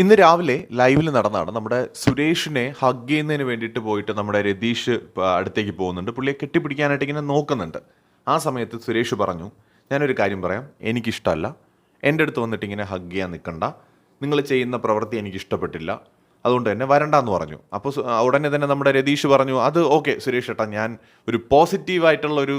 ഇന്ന് രാവിലെ ലൈവിൽ നടന്നതാണ് നമ്മുടെ സുരേഷിനെ ഹഗ് ചെയ്യുന്നതിന് വേണ്ടിയിട്ട് പോയിട്ട് നമ്മുടെ രതീഷ് അടുത്തേക്ക് പോകുന്നുണ്ട്. പുള്ളിയെ കെട്ടിപ്പിടിക്കാനായിട്ട് ഇങ്ങനെ നോക്കുന്നുണ്ട്. ആ സമയത്ത് സുരേഷ് പറഞ്ഞു ഞാനൊരു കാര്യം പറയാം. എനിക്കിഷ്ടമല്ല എന്റെ അടുത്ത് വന്നിട്ട് ഇങ്ങനെ ഹഗ് ചെയ്യാൻ നിൽക്കണ്ട നിങ്ങൾ ചെയ്യുന്ന പ്രവൃത്തി എനിക്ക് ഇഷ്ടപ്പെട്ടില്ല. അതുകൊണ്ട് തന്നെ വരണ്ടെന്ന് പറഞ്ഞു. അപ്പോൾ ഉടനെ തന്നെ നമ്മുടെ രതീഷ് പറഞ്ഞു അത് ഓക്കെ സുരേഷ് ഏട്ടാ ഞാൻ ഒരു പോസിറ്റീവായിട്ടുള്ള ഒരു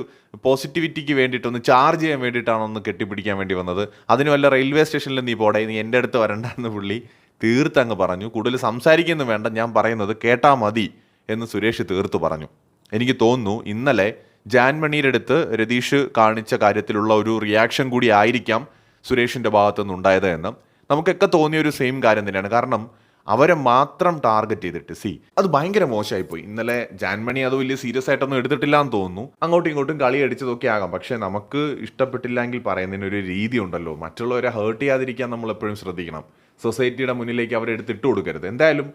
പോസിറ്റിവിറ്റിക്ക് വേണ്ടിയിട്ടൊന്ന് ചാർജ് ചെയ്യാൻ വേണ്ടിയിട്ടാണ് ഒന്ന് കെട്ടിപ്പിടിക്കാൻ വേണ്ടി വന്നത്. അതിന് വല്ല റെയിൽവേ സ്റ്റേഷനിൽ നീ പോടെ നീ എന്റെ അടുത്ത് വരണ്ടെന്ന് പുള്ളി തീർത്തങ്ങ് പറഞ്ഞു. കൂടുതൽ സംസാരിക്കുന്നു വേണ്ട. ഞാൻ പറയുന്നത് കേട്ടാൽ മതി എന്ന് സുരേഷ് തീർത്തു പറഞ്ഞു. എനിക്ക് തോന്നുന്നു ഇന്നലെ ജാൻമണിയുടെ അടുത്ത് രതീഷ് കാണിച്ച കാര്യത്തിലുള്ള ഒരു റിയാക്ഷൻ കൂടി ആയിരിക്കാം സുരേഷിന്റെ ഭാഗത്തു എന്ന്. നമുക്കൊക്കെ തോന്നിയ ഒരു സെയിം കാര്യം തന്നെയാണ്. കാരണം അവരെ മാത്രം ടാർഗറ്റ് ചെയ്തിട്ട് സി. അത് ഭയങ്കര മോശമായിപ്പോയി. ഇന്നലെ ജാൻമണി അത് വലിയ സീരിയസ് ആയിട്ടൊന്നും എടുത്തിട്ടില്ല എന്ന് തോന്നുന്നു. അങ്ങോട്ടും ഇങ്ങോട്ടും കളി അടിച്ചതൊക്കെ ആകാം. പക്ഷെ നമുക്ക് ഇഷ്ടപ്പെട്ടില്ലെങ്കിൽ പറയുന്നതിനൊരു രീതി ഉണ്ടല്ലോ മറ്റുള്ളവരെ ഹേർട്ട് ചെയ്യാതിരിക്കാൻ നമ്മൾ എപ്പോഴും ശ്രദ്ധിക്കണം. സൊസൈറ്റിയുടെ മുന്നിലേക്ക് അവരെ എടുത്തിട്ട് കൊടുക്കരുത്. എന്തായാലും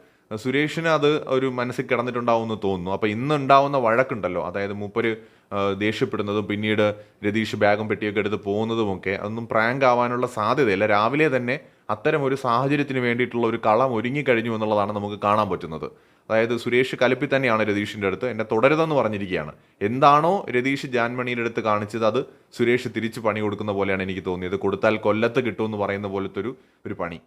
സുരേഷിന് അത് ഒരു മനസ്സിൽ കിടന്നിട്ടുണ്ടാവും എന്ന് തോന്നുന്നു. അപ്പോൾ ഇന്നുണ്ടാവുന്ന വഴക്കുണ്ടല്ലോ. അതായത് മൂപ്പര് ദേഷ്യപ്പെടുന്നതും പിന്നീട് രതീഷ് ബാഗും പെട്ടിയൊക്കെ എടുത്ത് പോകുന്നതുമൊക്കെ അതൊന്നും പ്രാങ്ക് ആവാനുള്ള സാധ്യതയില്ല. രാവിലെ തന്നെ അത്തരം ഒരു സാഹചര്യത്തിന് വേണ്ടിയിട്ടുള്ള ഒരു കളം ഒരുങ്ങിക്കഴിഞ്ഞു എന്നുള്ളതാണ് നമുക്ക് കാണാൻ പറ്റുന്നത്. അതായത് സുരേഷ് കലപ്പി തന്നെയാണ് രതീഷിന്റെ അടുത്ത്. എന്നെ തുടരുതെന്ന് പറഞ്ഞിരിക്കുകയാണ്. എന്താണോ രതീഷ് ജാൻമണിയുടെ അടുത്ത് കാണിച്ചത് അത് സുരേഷ് തിരിച്ച് പണി കൊടുക്കുന്ന പോലെയാണ് എനിക്ക് തോന്നിയത്. കൊടുത്താൽ കൊല്ലത്ത് കിട്ടുമെന്ന് പറയുന്ന പോലത്തെ ഒരു ഒരു പണി.